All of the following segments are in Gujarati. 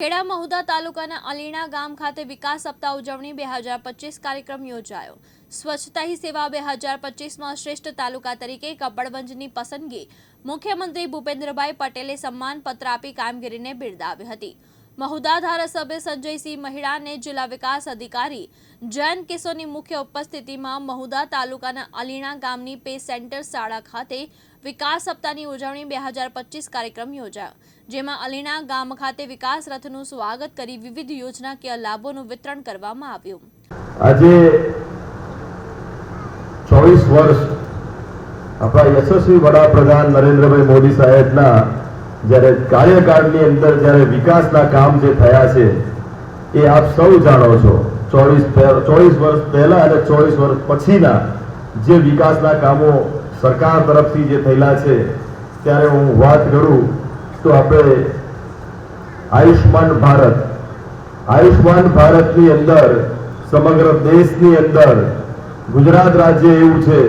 ખેડા મહુદા તાલુકાના અલીણા ગામ ખાતે વિકાસ સપ્તાહ ઉજવણી બે હજાર પચીસ કાર્યક્રમ યોજાયો. સ્વચ્છતા હી સેવા બે હજાર પચીસમાં શ્રેષ્ઠ તાલુકા તરીકે કપડવંજની પસંદગી મુખ્યમંત્રી ભૂપેન્દ્રભાઈ પટેલે સન્માન પત્ર આપી કામગીરીને બિરદાવી હતી. મહુદા ધારાસભ્ય સંજયસિંહ મહિડાને જિલ્લા વિકાસ અધિકારી જયંત કિશોરની મુખ્ય ઉપસ્થિતિમાં મહુદા તાલુકાના અલીણા ગામની પે સેન્ટર શાળા ખાતે વિકાસ સપ્તાહની ઉજવણી બે કાર્યક્રમ યોજાયો. જેમાં અલીણા ગામ ખાતે વિકાસ રથનું સ્વાગત કરી વિવિધ યોજનાકીય લાભોનું વિતરણ કરવામાં આવ્યું. આજે ચોવીસ વર્ષ આપણા યશસ્વી વડાપ્રધાન નરેન્દ્રભાઈ મોદી સાહેબના જ્યારે કાર્યકાળની અંદર જ્યારે વિકાસના કામ જે થયા છે, એ આપ સૌ જાણો છો. ચોવીસ ચોવીસ વર્ષ પહેલા અને ચોવીસ વર્ષ પછીના જે વિકાસના કામો સરકાર તરફથી જે થયેલા છે, ત્યારે હું વાત કરું તો આપણે આયુષ્માન ભારત આયુષ્માન ભારતની અંદર, સમગ્ર દેશની અંદર ગુજરાત રાજ્ય એવું છે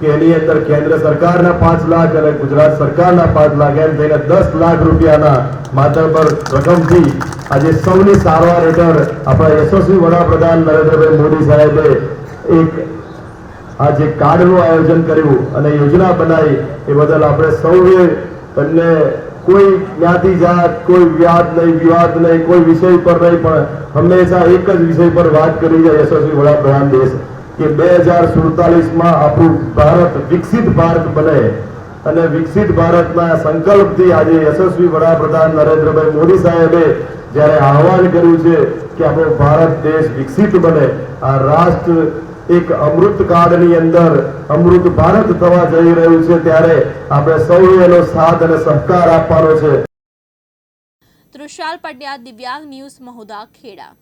કે એની અંદર કેન્દ્ર સરકારના પાંચ લાખ અને ગુજરાત સરકારના પાંચ લાખ એમ થઈને દસ લાખ રૂપિયાના માત્ર પર રકમથી આજે સૌની સારવાર હેઠળ આપણા યશસ્વી વડાપ્રધાન નરેન્દ્રભાઈ મોદી સાહેબે એક આ જે કાર્ડનું આયોજન કર્યું અને યોજના બનાવી। એ બદલ આપણે સૌએ તમને કોઈ જ્ઞાતિ જાત, કોઈ વ્યાજ નહીં, વિવાદ નહીં, કોઈ વિષય પર નહીં, પણ હંમેશા એક જ વિષય પર વાત કરી છે, યશસ્વી વડાપ્રધાન દેશ. કે બે હજાર સુડતાલીસમાં આપણું ભારત વિકસિત ભારત બને અને વિકસિત ભારતના સંકલ્પથી આજે યશસ્વી વડાપ્રધાન નરેન્દ્રભાઈ મોદી સાહેબે જ્યારે આહવાન કર્યું છે કે આપણો ભારત દેશ વિકસિત બને, આ રાષ્ટ્ર એક અમૃત કાળની અંદર અમૃત ભારત થવા જઈ રહ્યું છે ત્યારે આપણે સૌએ એનો સાથ અને સહકાર આપવાનો છે. તૃષાલ પંડ્યા, દિવ્યાંગ ન્યૂઝ મહુદા, ખેડા.